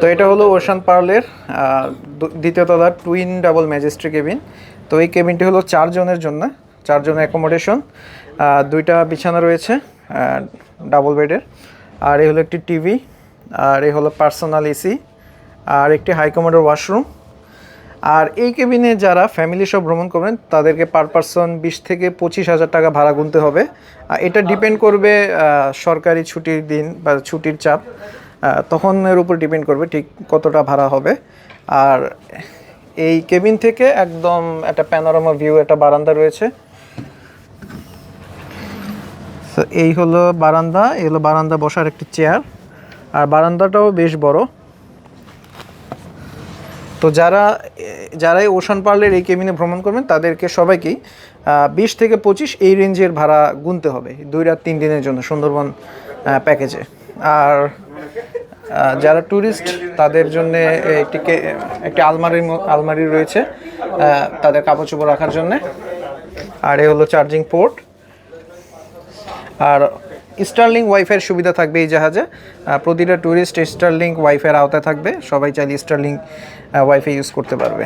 তো এটা হলো ওশান পার্লের দ্বিতীয় তলার টুইন ডাবল ম্যাজিস্ট্রি কেবিন তো এই কেবিনটি হলো চারজনের জন্য চারজনের অ্যাকোমোডেশন দুইটা বিছানা রয়েছে ডাবল বেডের আর এই হলো একটি টিভি আর এই হলো পার্সোনাল এসি আর একটি হাইকমোডার ওয়াশরুম আর এই কেবিনে যারা ফ্যামিলি সব ভ্রমণ করবেন তাদেরকে পার পারসন বিশ থেকে পঁচিশ হাজার টাকা ভাড়া গুনতে হবে। আর এটা ডিপেন্ড করবে সরকারি ছুটির দিন বা ছুটির চাপ। তখন এর উপর ডিপেন্ড করবে ঠিক কতটা ভাড়া হবে। আর এই কেবিন থেকে একদম একটা প্যানোরামা ভিউ একটা বারান্দা রয়েছে। So, এই হলো বারান্দা এই হলো বারান্দা বসার একটি চেয়ার আর বারান্দাটাও বেশ বড়। তো যারা যারাই ওশান পার্লের এই কেবিনে ভ্রমণ করবেন তাদেরকে সবাইকেই বিশ থেকে পঁচিশ এই রেঞ্জের ভাড়া গুনতে হবে দুই রাত তিন দিনের জন্য সুন্দরবন প্যাকেজে আর যারা ট্যুরিস্ট তাদের জন্য একটিকে একটি আলমারি আলমারি রয়েছে তাদের কাপড় চোপড় রাখার জন্য। আর এ হলো চার্জিং পোর্ট আর স্টারলিং ওয়াইফাইয়ের সুবিধা থাকবে এই জাহাজে। প্রতিটা ট্যুরিস্ট স্টারলিং ওয়াইফাইয়ের আওতায় থাকবে। সবাই চাইলে স্টারলিং ওয়াইফাই ইউজ করতে পারবে।